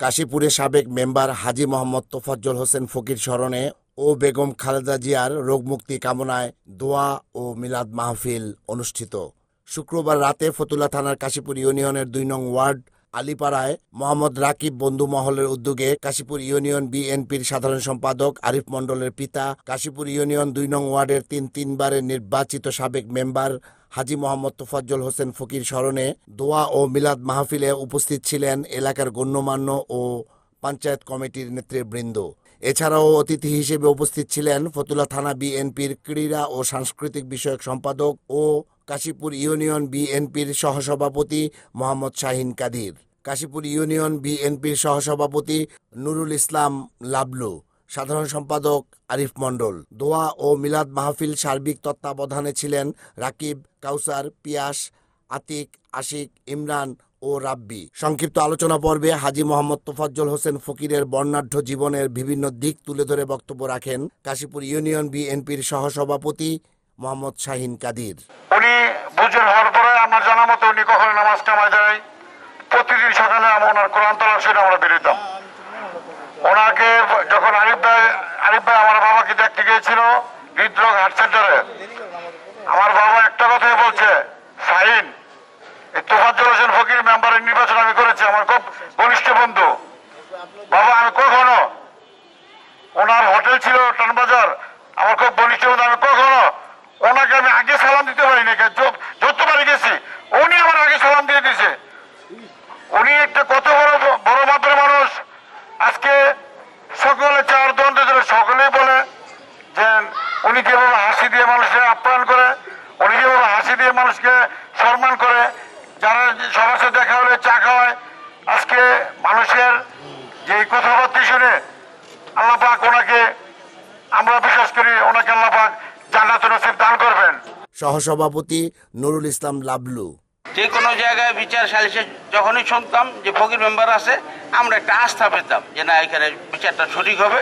কাশীপুরে সাবেক মেম্বার হাজী মোহাম্মদ তোফাজ্জল হোসেন ফকির স্মরণে ও বেগম খালেদা জিয়ার রোগমুক্তি কামনায় দোয়া ও মিলাদ মাহফিল অনুষ্ঠিত। শুক্রবার রাতে ফতুল্লা থানার কাশীপুর ইউনিয়নের দুই নং ওয়ার্ড আলিপাড়ায় মোহাম্মদ রাকিব বন্ধু মহলের উদ্যোগে কাশীপুর ইউনিয়ন বিএনপির সাধারণ সম্পাদক আরিফ মণ্ডলের পিতা, কাশীপুর ইউনিয়ন দুই নং ওয়ার্ডের তিন তিনবারের নির্বাচিত সাবেক মেম্বার হাজী মোহাম্মদ তোফাজ্জল হোসেন ফকির স্মরণে দোয়া ও মিলাদ মাহফিলে উপস্থিত ছিলেন এলাকার গণ্যমান্য ও পঞ্চায়েত কমিটির নেতৃবৃন্দ। এছাড়াও অতিথি হিসেবে উপস্থিত ছিলেন ফতুলা থানা বিএনপির ক্রীড়া ও সাংস্কৃতিক বিষয়ক সম্পাদক ও কাশীপুর ইউনিয়ন বিএনপির সহসভাপতি মোহাম্মদ শাহিন কাদির। কাশীপুর ইউনিয়ন বিএনপির সহসভাপতি নুরুল ইসলাম লাবলু। সাধারণ সম্পাদক আরিফ মণ্ডল। দোয়া ও মিলাদ মাহফিল সার্বিক তত্ত্বাবধানে ছিলেন রাকিব, কাউসার, পিয়াস, আতিক, আশিক, ইমরান ও রাব্বি। সংক্ষিপ্ত আলোচনা পর্বে হাজী মোহাম্মদ তোফাজ্জল হোসেন ফকিরের বর্ণাঢ্য জীবনের বিভিন্ন দিক তুলে ধরে বক্তব্য রাখেন কাশীপুর ইউনিয়ন বিএনপির সহসভাপতি মোহাম্মদ শাহিন কাদির। উনি হওয়ার পরে জানা মতো উনি কখনো নামাজ প্রতিদিন সকালে আমরা ওনার কোরআন তলার আমরা বেরোতাম ওনাকে যখন আরিফ ভাই আরিফ ভাই আমার দেখতে গিয়েছিল হৃদরোগ হার্ট সেন্টারে আমার বাবা একটা কথাই বলছে সাইন তোফাজ্জল হোসেন ফকির মেম্বারের নির্বাচন আমি করেছি, আমার খুব ঘনিষ্ঠ বন্ধু। বাবা, আমি কখনো ওনার হোটেল ছিল টানবাজার আমার খুব ঘনিষ্ঠ বন্ধু আমি কখনো ওনাকে আমি আগে সালাম দিতে পারি না যত পারি গেছি উনি আমার আগে সালাম দিয়ে দিছে উনি একটা কত বড় বড় মাপের মানুষ আজকে সকলে চার দণ্ডে ধরে সকলেই বলে যে উনি যেভাবে হাসি দিয়ে মানুষকে আপ্যায়ন করে উনি যেভাবে হাসি দিয়ে মানুষকে সম্মান করে যারা সবার সাথে দেখা হলে চা খাওয়ায় আজকে মানুষের যে কথাবার্তা শুনে আল্লাহ পাক ওনাকে আমরা বিশ্বাস করি ওনাকে আল্লাহ পাক জান্নাত নসিব দান করবেন। সহসভাপতি নুরুল ইসলাম লাবলু। যে কোনো জায়গায় বিচার সালিসে যখনই শুনতাম যে ফকির মেম্বার আছে আমরা একটা আস্থা পেতাম যে না এখানে বিচারটা সঠিক হবে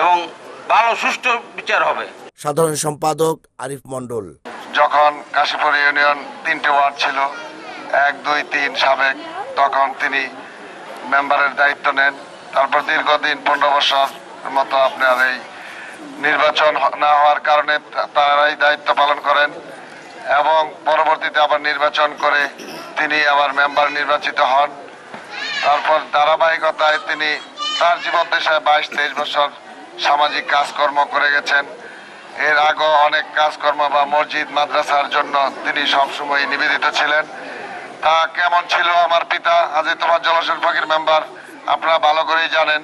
এবং ভালো সুষ্ঠু বিচার হবে। সাধারণ সম্পাদক আরিফ মণ্ডল। যখন কাশীপুর ইউনিয়ন তিনটে ওয়ার্ড ছিল, এক, দুই, তিন সাবেক, তখন তিনি মেম্বারের দায়িত্ব নেন। তারপর দীর্ঘদিন পনেরো বছর মতো আপনার এই নির্বাচন না হওয়ার কারণে তারাই দায়িত্ব পালন করেন এবং পরবর্তীতে আবার নির্বাচন করে তিনি আবার মেম্বার নির্বাচিত হন। তারপর ধারাবাহিকতায় তিনি তার জীবন দেশে বাইশ, তেইশ বছর সামাজিক কাজকর্ম করে গেছেন। এর আগেও অনেক কাজকর্ম বা মসজিদ, মাদ্রাসার জন্য তিনি সবসময় নিবেদিত ছিলেন। তা কেমন ছিল আমার পিতা? আজি তোমার জলসেন ফকির মেম্বার, আপনারা ভালো করেই জানেন।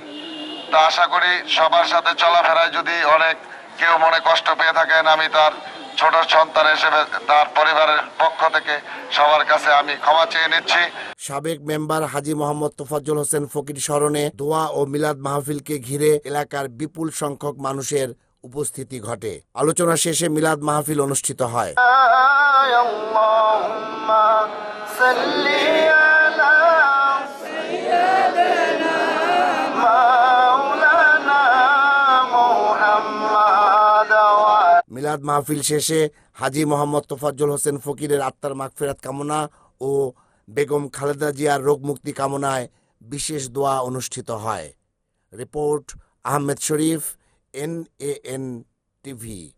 তা আশা করি সবার সাথে চলাফেরায় যদি অনেক কেউ মনে কষ্ট পেয়ে থাকেন, আমি তার ছোট সন্তান হিসেবে তার পরিবারের পক্ষ থেকে সবার কাছে আমি ক্ষমা চেয়ে নিচ্ছি। সাবেক মেম্বার হাজি মোহাম্মদ তোফাজ্জল হোসেন ফকির স্মরণে দোয়া ও মিলাদ মাহফিলকে ঘিরে এলাকার বিপুল সংখ্যক মানুষের উপস্থিতি ঘটে। আলোচনা শেষে মিলাদ মাহফিল অনুষ্ঠিত হয়। মিলাদ মাহফিল শেষে হাজি মোহাম্মদ তোফাজ্জল হোসেন ফকিরের আত্মার মাগফেরাত কামনা ও বেগম খালেদা জিয়ার রোগ মুক্তি কামনায় বিশেষ দোয়া অনুষ্ঠিত হয়। Report Ahmed Sharif. N A N T V.